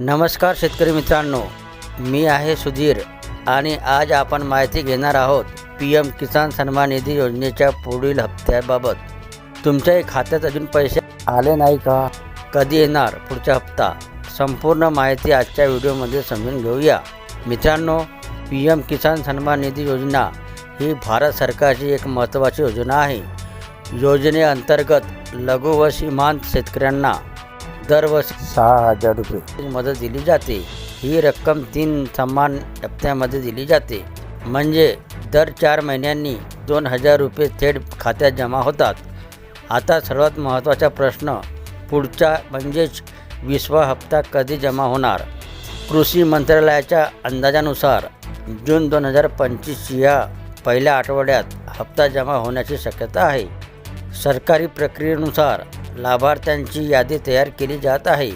नमस्कार शेतकरी मित्रांनो मी आहे सुधीर आणि आज आपण माहिती घेणार आहोत पी एम किसान सन्मान निधी योजनेच्या पुढील हप्त्याबाबत. तुमच्याही खात्यात अजून पैसे आले नाही का? कधी येणार पुढचा हप्ता? संपूर्ण माहिती आजच्या व्हिडिओमध्ये समजून घेऊया. मित्रांनो पी एम किसान सन्मान निधी योजना ही भारत सरकारची एक महत्त्वाची योजना आहे. योजनेअंतर्गत लघु व सीमांत शेतकऱ्यांना दरवर्षी सहा हजार रुपये. मदत दिली जाते. ही रक्कम तीन समान हप्त्यामध्ये दिली जाते. म्हणजे दर चार महिन्यांनी दोन हजार रुपये थेट खात्यात जमा होतात. आता सर्वात महत्त्वाचा प्रश्न पुढचा म्हणजेच विसवा हप्ता कधी जमा होणार? कृषी मंत्रालयाच्या अंदाजानुसार जून दोन हजार पंचवीस या पहिल्या आठवड्यात हप्ता जमा होण्याची शक्यता आहे. सरकारी प्रक्रियेनुसार लाभार्थ्यांची यादी तयार केली जात आहे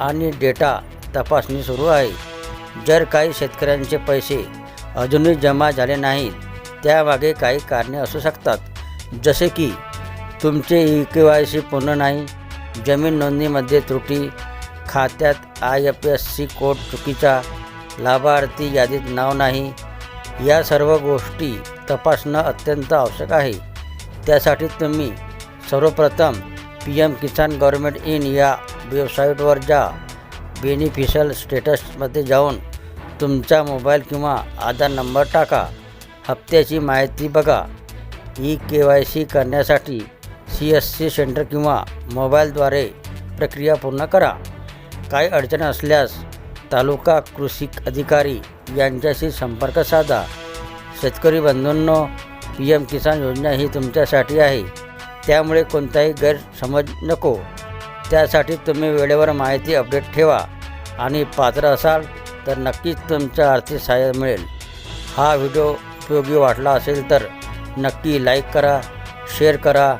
आणि डेटा तपासणी सुरू आहे. जर काही शेतकऱ्यांचे पैसे अजूनही जमा झाले नाहीत त्यामागे काही कारणे असू शकतात. जसे की तुमचे ई के वाय सी पूर्ण नाही जमीन नोंदणीमध्ये त्रुटी खात्यात I F S C code चुकीचा लाभार्थी यादीत नाव नाही या सर्व गोष्टी तपासणं अत्यंत आवश्यक आहे. त्यासाठी तुम्ही सर्वप्रथम P M Kisan government in या वेबसाईटवर जा. बेनिफिशियल स्टेटसमध्ये जाऊन तुमचा मोबाईल किंवा आधार नंबर टाका. हप्त्याची माहिती बघा. ई के वाय सी करण्यासाठी सी एस सी सेंटर किंवा मोबाईलद्वारे प्रक्रिया पूर्ण करा. काही अडचण असल्यास तालुका कृषी अधिकारी यांच्याशी संपर्क साधा. शेतकरी बंधूंनो पी एम किसान योजना ही तुमच्यासाठी आहे. त्यामुळे कोणताही गैरसमज नको. त्यासाठी तुम्ही वेळेवर माहिती अपडेट ठेवा आणि पात्र असाल तर नक्कीच तुमचं आर्थिक सहाय्य मिळेल. हा व्हिडिओ उपयोगी वाटला असेल तर नक्की लाईक करा शेअर करा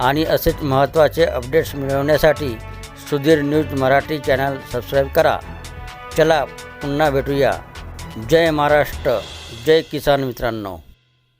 आणि असेच महत्त्वाचे अपडेट्स मिळवण्यासाठी Sudhir news Marathi channel subscribe करा. चला पुन्हा भेटूया. जय महाराष्ट्र. जय किसान मित्रांनो.